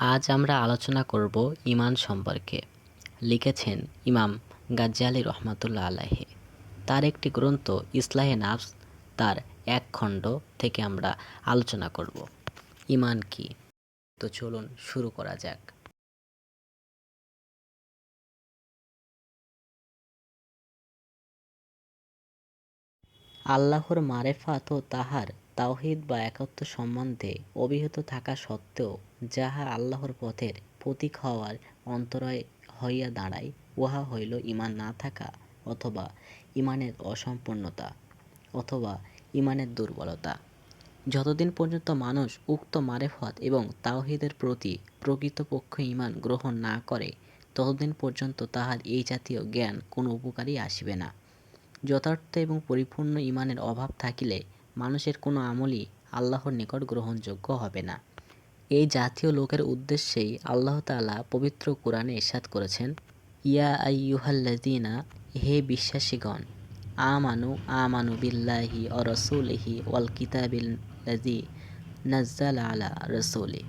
আজ আমরা আলোচনা করব ইমান সম্পর্কে। লিখেছেন ইমাম গাজ্জালি রহমাতুল্লাহ আলাহে তার একটি গ্রন্থ ইসলাহে নাফস, তার এক খণ্ড থেকে আমরা আলোচনা করব। ইমান কি? তো চলুন শুরু করা যাক। আল্লাহর মারেফাত ও তাহার তাওহিদ বা একত্ব সম্বন্ধে অভিহিত থাকা সত্ত্বেও যাহা আল্লাহর পথের প্রতীক হওয়ার অন্তরায় হইয়া দাঁড়ায়, উহা হইল ইমান না থাকা অথবা ইমানের অসম্পূর্ণতা অথবা ইমানের দুর্বলতা। যতদিন পর্যন্ত মানুষ উক্ত মারেফত এবং তাওহিদের প্রতি প্রকৃতপক্ষে ইমান গ্রহণ না করে, ততদিন পর্যন্ত তাহার এই জাতীয় জ্ঞান কোনো উপকারই আসিবে না। যথার্থ এবং পরিপূর্ণ ইমানের অভাব থাকিলে মানুষের কোনো আমলই আল্লাহর নিকট গ্রহণযোগ্য হবে না। এই জাতীয় লোকের উদ্দেশ্যেই আল্লাহ তাআলা পবিত্র কোরআনে ইরশাদ করেছেন, ইয়া আইয়ুহাল্লাযীনা, হে বিশ্বাসীগণ, আমানু আমানু বিল্লাহি ও রসুলিহি ওয়াল কিতাবিল্লাযী নাজ্জালা আলা রসুলি।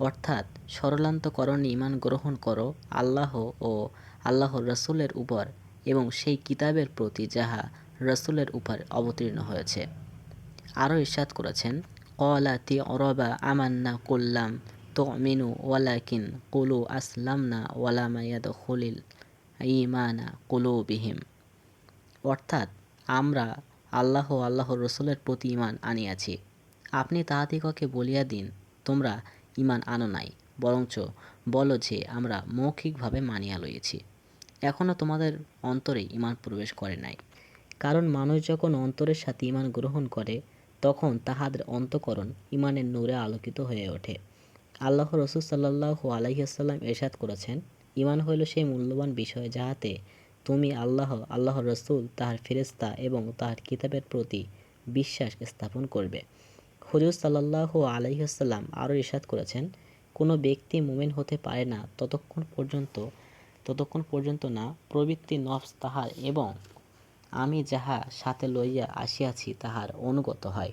অর্থাৎ সরলান্তকরণে ইমান গ্রহণ করো আল্লাহ ও আল্লাহর রসুলের উপর এবং সেই কিতাবের প্রতি যাহা রসুলের উপর অবতীর্ণ হয়েছে। আরও ইরশাদ করেছেন কলাতি অরবা আমান্না কুল্লাম তো মিনু ওয়ালাকিন কুলু আসলামনা ওয়ালামায়াদ খলিল ইমানা কুলু বিহিম অর্থাৎ আমরা আল্লাহ আল্লাহর রসুলের প্রতি ইমান আনিয়াছি। আপনি তাহাদিগকে বলিয়া দিন, তোমরা ইমান আনো নাই, বরঞ্চ বলো যে আমরা মৌখিকভাবে মানিয়া লইয়েছি। এখনও তোমাদের অন্তরে ইমান প্রবেশ করে নাই। কারণ মানুষ যখন অন্তরের সাথে ইমান গ্রহণ করে তখন তাহাদের অন্তকরণ ইমানের নূরে আলোকিত হয়ে ওঠে। আল্লাহ রসুল সাল্লাহ আলাইসাল্লাম এরশাদ করেছেন ইমান হইল সেই মূল্যবান বিষয় যাহাতে তুমি আল্লাহ, আল্লাহর রসুল, তাহার ফেরেস্তা এবং তাহার কিতাবের প্রতি বিশ্বাস স্থাপন করবে। হুজুর সাল্লাহ আলাইসাল্লাম আরও ইরশাদ করেছেন, কোনো ব্যক্তি মুমেন হতে পারে না ততক্ষণ পর্যন্ত ততক্ষণ পর্যন্ত না, প্রবৃত্তি নফস তাহার এবং আমি যাহা সাথে লইয়া আসিয়াছি, তাহার অনুগত হয়।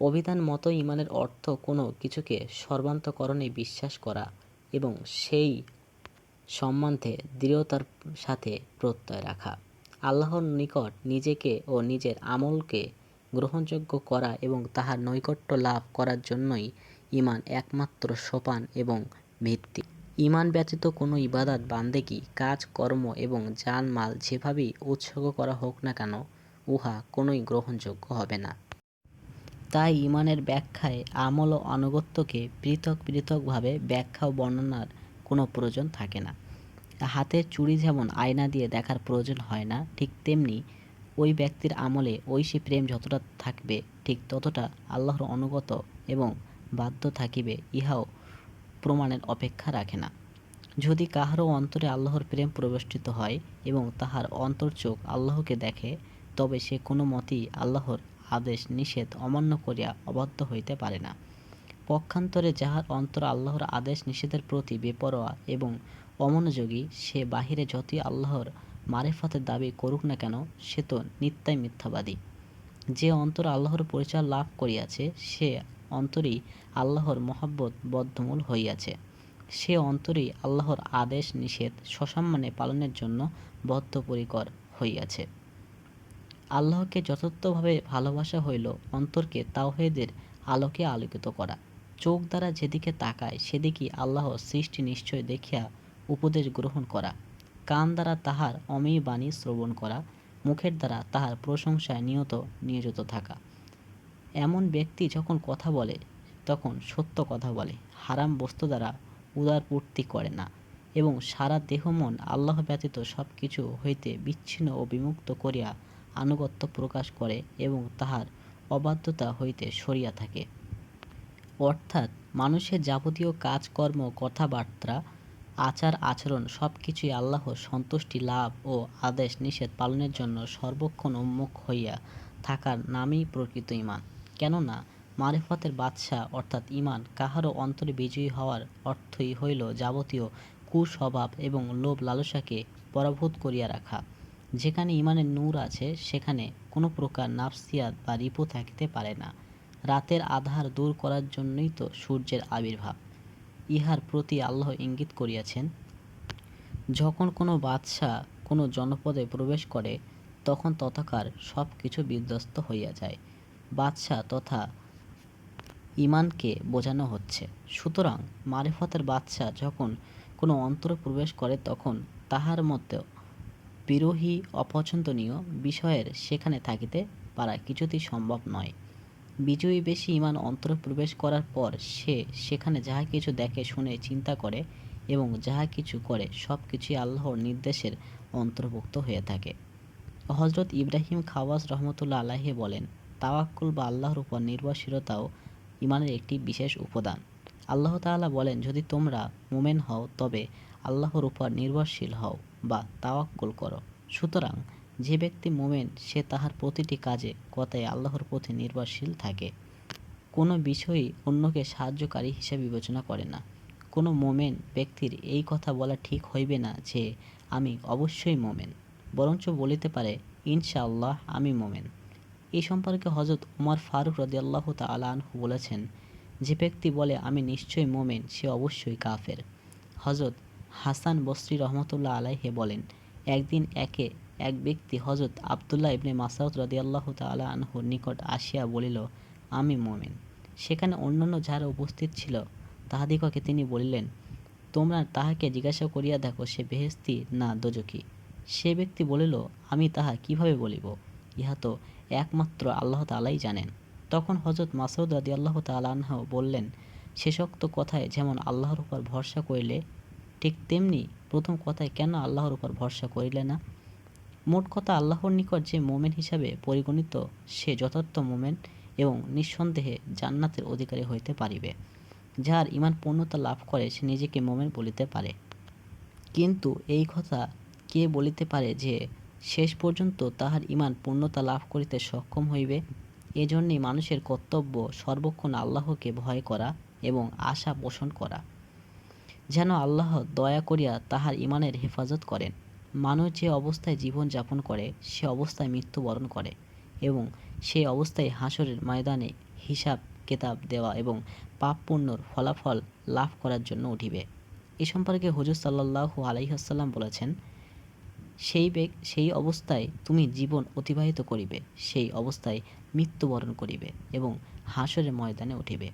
অভিধান মতো ইমানের অর্থ কোনো কিছুকে সর্বান্তকরণে বিশ্বাস করা এবং সেই সম্বন্ধে দৃঢ়তার সাথে প্রত্যয় রাখা। আল্লাহর নিকট নিজেকে ও নিজের আমলকে গ্রহণযোগ্য করা এবং তাহার নৈকট্য লাভ করার জন্যই ইমান একমাত্র সোপান এবং ভিত্তি ইমান ব্যতীত কোনো ইবাদাত বান্দেগি কাজ, কর্ম এবং জান মাল যেভাবেই উৎসর্গ করা হোক না কেন, উহা কোনোই গ্রহণযোগ্য হবে না। তাই ইমানের ব্যাখ্যায় আমল ও আনুগত্যকে পৃথক পৃথকভাবে ব্যাখ্যা ও বর্ণনার কোনো প্রয়োজন থাকে না। হাতের চুড়ি যেমন আয়না দিয়ে দেখার প্রয়োজন হয় না, ঠিক তেমনি ওই ব্যক্তির আমলে ঐশী প্রেম যতটা থাকবে, ঠিক ততটা আল্লাহর অনুগত এবং বাধ্য থাকিবে, ইহাও প্রমাণের অপেক্ষা রাখে না। যদি কাহারও অন্তরে আল্লাহর প্রেম প্রবেষ্টিত হয় এবং তাহার অন্তর চোখ আল্লাহকে দেখে, তবে সে কোনো মতেই আল্লাহর আদেশ নিষেধ অমান্য করিয়া অবাধ্য হইতে পারে না। পক্ষান্তরে যাহার অন্তর আল্লাহর আদেশ নিষেধের প্রতি বেপরোয়া এবং অমনোযোগী, সে বাহিরে যতই আল্লাহর মারেফতের দাবি করুক না কেন, সে তো নিত্যাই মিথ্যাবাদী। যে অন্তর আল্লাহর পরিচয় লাভ করিয়াছে, সে অন্তরেই আল্লাহর মহাব্বত বদ্ধমূল হইয়াছে। সে অন্তরেই আল্লাহর আদেশ, নিষেধ, সসম্মানে পালনের জন্য বদ্ধপরিকর হইয়াছে। আল্লাহকে যথার্থভাবে ভালোবাসা হইল অন্তরকে তাওহেদের আলোকে আলোকিত করা। চোখ দ্বারা যেদিকে তাকায়, সেদিকেই আল্লাহ সৃষ্টি নিশ্চয় দেখিয়া উপদেশ গ্রহণ করা। কান দ্বারা তাহার অমেয় বাণী শ্রবণ করা। মুখের দ্বারা তাহার প্রশংসায় নিয়ত, নিয়োজিত থাকা। এমন ব্যক্তি যখন কথা বলে, তখন সত্য কথা বলে। হারাম বস্তু দ্বারা উদারপূর্তি করে না এবং সারা দেহ মন আল্লাহ ব্যতীত সব কিছু হইতে বিচ্ছিন্ন ও বিমুক্ত করিয়া আনুগত্য প্রকাশ করে এবং তাহার অবাধ্যতা হইতে সরিয়া থাকে। অর্থাৎ মানুষের যাবতীয় কাজকর্ম, কথাবার্তা, আচার আচরণ সব কিছুই আল্লাহর সন্তুষ্টি লাভ ও আদেশ নিষেধ পালনের জন্য সর্বক্ষণ উন্মুখ হইয়া থাকার নামই প্রকৃত ইমান কেননা মারেফতের বাদশাহ অর্থাৎ ইমান কাহারও অন্তরে বিজয়ী হওয়ার অর্থই হইল যাবতীয় কুস্বভাব এবং লোভ লালসাকে পরাভূত করিয়া রাখা। যেখানে ইমানের নূর আছে, সেখানে কোনো প্রকার নাফসিয়াত বা রিপু থাকিতে পারে না। রাতের আধার দূর করার জন্যই তো সূর্যের আবির্ভাব। ইহার প্রতি আল্লাহ ইঙ্গিত করিয়াছেন, যখন কোনো বাদশাহ কোনো জনপদে প্রবেশ করে, তখন তথাকার সব কিছু বিধ্বস্ত হইয়া যায়। বাদশাহ তথা ইমানকে বোঝানো হচ্ছে। সুতরাং মারিফতের বাদশাহ যখন কোনো অন্তরে প্রবেশ করে, তখন তাহার মতো বিরোহী, অপছন্দনীয় বিষয়ের সেখানে থাকিতে পারা কিছুতেই সম্ভব নয়। বিজয়ী বেশি ইমান অন্তরে প্রবেশ করার পর সে সেখানে যাহা কিছু দেখে, শুনে, চিন্তা করে এবং যাহা কিছু করে সব কিছুই আল্লাহর নির্দেশের অন্তর্ভুক্ত হয়ে থাকে। হজরত ইব্রাহিম খাওয়াজ রহমতুল্লাহ আলাহে বলেন তাওয়াক্কুল বা আল্লাহর উপর নির্ভরশীলতাও ইমানের একটি বিশেষ উপাদান। আল্লাহ তাআলা বলেন, যদি তোমরা মোমেন হও, তবে আল্লাহর উপর নির্ভরশীল হও বা তাওয়াক্কুল করো। সুতরাং যে ব্যক্তি মোমেন, সে তাহার প্রতিটি কাজে, কথায় আল্লাহর প্রতি নির্ভরশীল থাকে। কোনো বিষয়ই অন্যকে সাহায্যকারী হিসেবে বিবেচনা করে না। কোনো মোমেন ব্যক্তির এই কথা বলা ঠিক হইবে না যে, আমি অবশ্যই মোমেন। বরঞ্চ বলিতে পারে, ইনশাআল্লাহ, আমি মোমেন। এই সম্পর্কে হজরত উমর ফারুক রদিয়াল্লাহ তালা আনহু বলেছেন, যে ব্যক্তি বলে, আমি নিশ্চয়ই মোমেন, সে অবশ্যই কাফের। হজরত হাসান বসরি রহমতুল্লাহ আলাইহে বলেন, একদিন একে এক ব্যক্তি হজরত আবদুল্লাহ ইবনে মাসাউদ রদিয়াল্লাহ তালা নিকট আসিয়া বলিল, আমি মোমেন সেখানে অন্যান্য যারা উপস্থিত ছিল, তাহাদিগকে তিনি বলিলেন, তোমরা তাহাকে জিজ্ঞাসা করিয়া দেখো, সে বেহেস্তি না দোজকি সে ব্যক্তি বলিল, আমি তাহা কীভাবে বলিব ইহা তো একমাত্র আল্লাহ তালাই জানেন। তখন হজরত মাসউদ রাদি আল্লাহ তালাহ বললেন শেষোক্ত কথায় যেমন আল্লাহর উপর ভরসা করিলে, ঠিক তেমনি প্রথম কথায় কেন আল্লাহর উপর ভরসা করিলে না? মোট কথা আল্লাহর নিকট যে মোমেন হিসাবে পরিগণিত, সে যথার্থ মোমেন এবং নিঃসন্দেহে জান্নাতের অধিকারী হইতে পারিবে, যার ইমান পূর্ণতা লাভ করে সে নিজেকে মোমেন বলিতে পারে। কিন্তু এই কথা কে বলিতে পারে যে শেষ পর্যন্ত তাহার ইমান পূর্ণতা লাভ করিতে সক্ষম হইবে। এজন্যই মানুষের কর্তব্য সর্বক্ষণ আল্লাহকে ভয় করা এবং আশা পোষণ করা। যেন আল্লাহ দয়া করিয়া তাহার ইমানের হেফাজত করেন। মানুষ যে অবস্থায় জীবন যাপন করে, সে অবস্থায় মৃত্যুবরণ করে এবং সেই অবস্থায় হাসরের ময়দানে হিসাব কেতাব দেওয়া এবং পাপ পুণ্যর ফলাফল লাভ করার জন্য উঠিবে। এ সম্পর্কে হুজুর সাল্লাহু আলাইহাসাল্লাম বলেছেন সেই বেগ সেই অবস্থায় তুমি জীবন অতিবাহিত করিবে, সেই অবস্থায় মৃত্যুবরণ করিবে এবং হাসরের ময়দানে উঠিবে।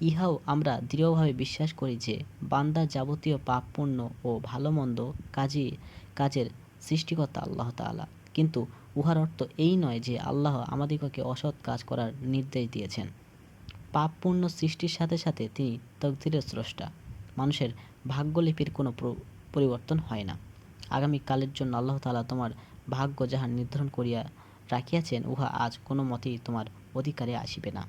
ইহাও আমরা দৃঢ়ভাবে বিশ্বাস করি যে বান্দার যাবতীয় পাপ পুণ্য ও ভালো মন্দ কাজী কাজের সৃষ্টিকর্তা আল্লাহ তাআলা। কিন্তু উহার অর্থ এই নয় যে আল্লাহ আমাদিগকে অসৎ কাজ করার নির্দেশ দিয়েছেন। পাপ পুণ্য সৃষ্টির সাথে সাথে তিনি তকদিরের স্রষ্টা। মানুষের ভাগ্যলিপির কোনো পরিবর্তন হয় না। আগামী কালের জন্য আল্লাহ তালা তোমার ভাগ্য যাহা নির্ধারণ করিয়া রাখিয়াছেন, উহা আজ কোনো মতেই তোমার অধিকারে আসিবে না।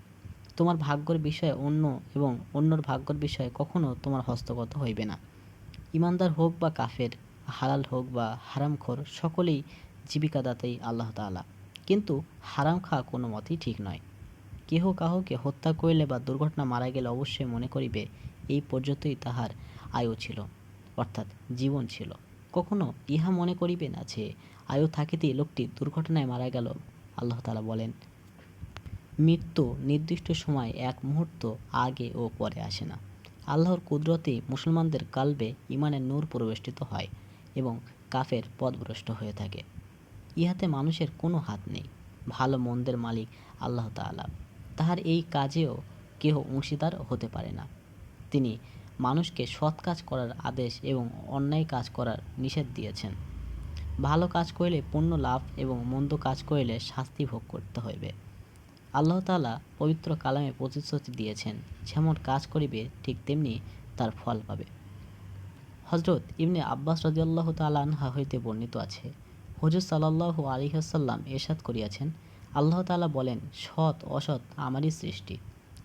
তোমার ভাগ্যর বিষয়ে অন্য এবং অন্যর ভাগ্যর বিষয়ে কখনো তোমার হস্তগত হইবে না। ইমানদার হোক বা কাফের, হালাল হোক বা হারামখোর, সকলেই জীবিকাদাতাই আল্লাহ তালা কিন্তু হারাম খাওয়া কোনো মতেই ঠিক নয়। কেহ কাহকে হত্যা করিলে বা দুর্ঘটনা মারা গেলে অবশ্যই মনে করিবে, এই পর্যন্তই তাহার আয়ু ছিল, অর্থাৎ জীবন ছিল। কখনো ইহা মনে করিবে না যে আয়ু থাকিতেই লোকটি দুর্ঘটনায় মারা গেল, আল্লাহ তালা বলেন। মৃত্যু নির্দিষ্ট সময় এক মুহূর্ত আগে ও পরে আসে না। আল্লাহর কুদরতেই মুসলমানদের কালবে ইমানের নূর প্রবেষ্টিত হয় এবং কাফের পদভ্রষ্ট হয়ে থাকে। ইহাতে মানুষের কোনো হাত নেই, ভালো মন্দের মালিক আল্লাহ তালা তাহার এই কাজেও কেহ অংশীদার হতে পারে না। তিনি মানুষকে সৎ কাজ করার আদেশ এবং অন্যায় কাজ করার নিষেধ দিয়েছেন। ভালো কাজ করিলে পুণ্য লাভ এবং মন্দ কাজ করিলে শাস্তি ভোগ করতে হইবে। আল্লাহ তালা পবিত্র কালামে প্রতিশ্রুতি দিয়েছেন, যেমন কাজ করিবে ঠিক তেমনি তার ফল পাবে। হজরত ইবনে আব্বাস রদিয়াল্লাহ তালাহা হইতে বর্ণিত আছে হজরত সাল্লাহ আলিহাসাল্লাম এরশাদ করিয়াছেন, আল্লাহ তালা বলেন, সৎ অসৎ আমারই সৃষ্টি।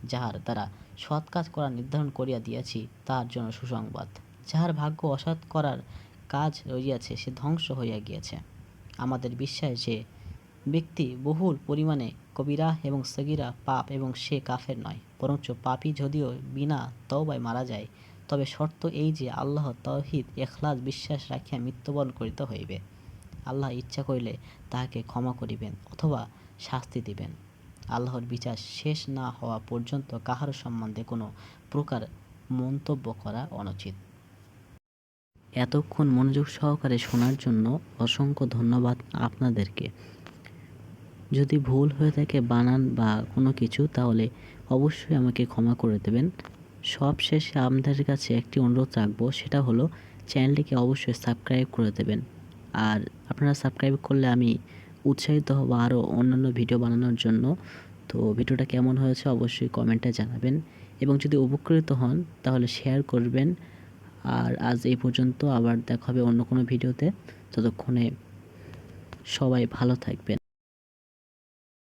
যাহার দ্বারা সৎ কাজ করা নির্ধারণ করিয়া দিয়াছি, তাহার জন্য সুসংবাদ। যাহার ভাগ্য অসৎ করার কাজ রইয়াছে সে ধ্বংস হইয়া গিয়াছে। আমাদের বিশ্বাস যে, ব্যক্তি বহুল পরিমাণে কবিরা এবং সগিরা, পাপ এবং সে কাফের নয়, বরঞ্চ পাপি যদিও বিনা তওবায় মারা যায়, তবে শর্ত এই যে, আল্লাহ তহিদ এখলাস, বিশ্বাস রাখিয়া মৃত্যুবরণ করিতে হইবে। আল্লাহ ইচ্ছা করিলে তাহাকে ক্ষমা করিবেন অথবা শাস্তি দিবেন। আল্লাহর বিচার শেষ না হওয়া পর্যন্ত কাহার সম্বন্ধে কোনো প্রকার মন্তব্য করা অনুচিত। এতক্ষণ মনোযোগ সহকারে শোনার জন্য অসংখ্য ধন্যবাদ আপনাদেরকে। যদি ভুল হয়ে থাকে বানান বা কোনো কিছু, তাহলে অবশ্যই আমাকে ক্ষমা করে দেবেন। সব শেষে আপনাদের কাছে একটি অনুরোধ রাখব, সেটা হলো চ্যানেলটিকে অবশ্যই সাবস্ক্রাইব করে দেবেন। আর আপনারা সাবস্ক্রাইব করলে আমি উৎসাহিত হব আরও অন্যান্য ভিডিও বানানোর জন্য। তো ভিডিওটা কেমন হয়েছে অবশ্যই কমেন্টে জানাবেন। এবং যদি উপকৃত হন, তাহলে শেয়ার করবেন। আর আজ এই পর্যন্ত আবার দেখা হবে অন্য কোনো ভিডিওতে ততক্ষণে সবাই ভালো থাকবেন।